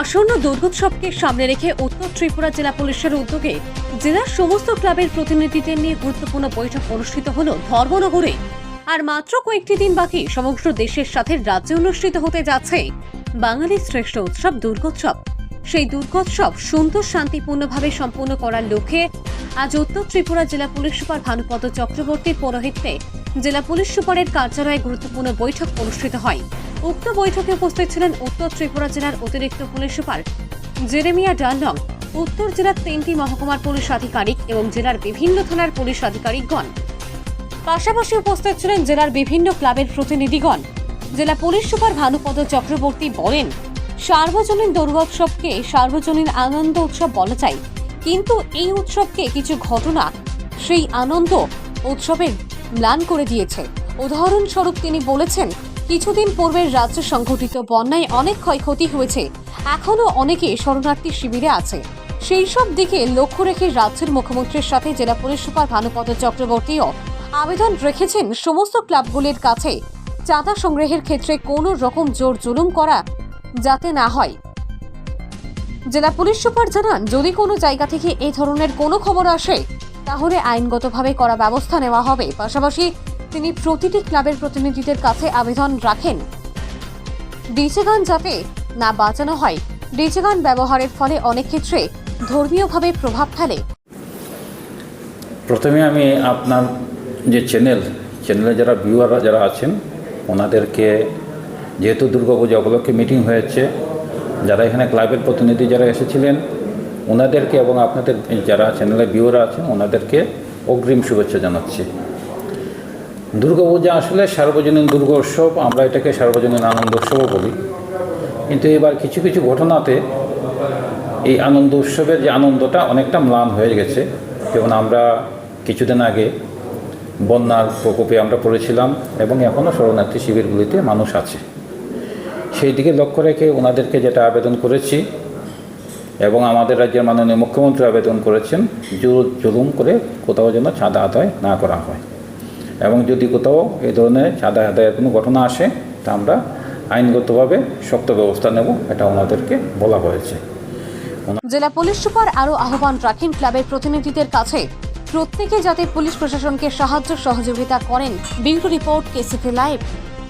আসন্ন দুর্গোৎসবকে সামনে রেখে উত্তর ত্রিপুরা জেলা পুলিশের উদ্যোগে জেলার সমস্ত ক্লাবের প্রতিনিধিদের নিয়ে গুরুত্বপূর্ণ বৈঠক অনুষ্ঠিত হল ধর্মনগরে। আর মাত্র কয়েকটি দিন বাকি, সমগ্র দেশের সাথে রাজ্যে অনুষ্ঠিত হতে যাচ্ছে বাঙালির শ্রেষ্ঠ উৎসব দুর্গোৎসব। সেই দুর্গোৎসব সুন্দর, শান্তিপূর্ণভাবে সম্পন্ন করার লক্ষ্যে আজ উত্তর ত্রিপুরা জেলা পুলিশ সুপার ভানুপদ চক্রবর্তীর পৌরোহিত্যে জেলা পুলিশ সুপারের কার্যালয়ে গুরুত্বপূর্ণ বৈঠক অনুষ্ঠিত হয়। উক্ত বৈঠকে উপস্থিত ছিলেন উত্তর ত্রিপুরা জেলার অতিরিক্ত পুলিশ সুপার জেরেমিয়া ডানলং, উত্তর জেলার তিনটি মহকুমার পুলিশ আধিকারিক এবং জেলার বিভিন্ন থানার পুলিশ আধিকারিকগণ। পাশাপাশি উপস্থিত ছিলেন জেলার বিভিন্ন ক্লাবের প্রতিনিধিগণ। জেলা পুলিশ সুপার ভানুপদ চক্রবর্তী বলেন, সার্বজনীন দুর্গোৎসবকে সার্বজনীন আনন্দ উৎসব বলা যায়। কিন্তু এই উৎসবকে কিছু ঘটনা সেই আনন্দ উৎসবের ম্লান করে দিয়েছে। উদাহরণস্বরূপ তিনি বলেছেন কিছুদিন পূর্বের রাজ্য সংঘটিত বন্যায় অনেক ক্ষয়ক্ষতি হয়েছে। এখনও অনেকে শরণার্থী শিবিরে আছে। সেই সব দিকে লক্ষ্য রেখে রাজ্যের মুখ্যমন্ত্রীর সাথে জেলা পুলিশ সুপার ভানুপদ চক্রবর্তীও আবেদন রেখেছেন সমস্ত ক্লাবগুলির কাছে। চাঁদা সংগ্রহের ক্ষেত্রে কোনো রকম জোর জুলুম করা যাতে না হয়। জেলা পুলিশ সুপার জানান, যদি কোনো জায়গা থেকে এই ধরনের কোনো খবর আসে, তাহলে আইনগতভাবে করা ব্যবস্থা নেওয়া হবে। পাশাপাশি তিনি প্রতিটি ক্লাবের প্রতিনিধিদের কাছে আবেদন রাখেন। ডিজে গান যাতে না বাঁচানো হয় ডিজে গান ব্যবহারের ফলে অনেক ক্ষেত্রে ধর্মীয়ভাবে প্রভাব ফেলে। প্রথমে আমি আপনার যে চ্যানেল, চ্যানেলে যারা ভিউয়াররা যারা আছেন, ওনাদেরকে যেহেতু দুর্গাপূজা উপলক্ষে মিটিং হয়েছে, যারা এখানে ক্লাবের প্রতিনিধি যারা এসেছিলেন, ওনাদেরকে এবং আপনাদের যারা চ্যানেলের ভিউয়াররা আছেন, ওনাদেরকে অগ্রিম শুভেচ্ছা জানাচ্ছি। দুর্গাপূজা আসলে সার্বজনীন দুর্গা উৎসব আমরা এটাকে সার্বজনীন আনন্দ উৎসবও বলি। কিন্তু এবার কিছু কিছু ঘটনাতে এই আনন্দ উৎসবের যে আনন্দটা অনেকটা ম্লান হয়ে গেছে। যেমন আমরা কিছুদিন আগে বন্যার প্রকোপে আমরা পড়েছিলাম এবং এখনও শরণার্থী শিবিরগুলিতে মানুষ আছে। সেই দিকে লক্ষ্য রেখে ওনাদেরকে যেটা আবেদন করেছি এবং আমাদের রাজ্যের মাননীয় মুখ্যমন্ত্রী আবেদন করেছেন, জুলুম করে কোথাও যেন চাঁদা আদায় না করা হয়। এবং যদি কোথাও এ ধরনের সাদা আদায়ের কোনো ঘটনা আসে, তা আমরা আইনগতভাবে শক্ত ব্যবস্থা নেব এটা ওনাদেরকে বলা হয়েছে। জেলা পুলিশ সুপার আরও আহ্বান রাখেন ক্লাবের প্রতিনিধিদের কাছে। প্রত্যেকে যাতে পুলিশ প্রশাসনকে সাহায্য সহযোগিতা করেন বিউরো রিপোর্ট কেসিপি লাইভ।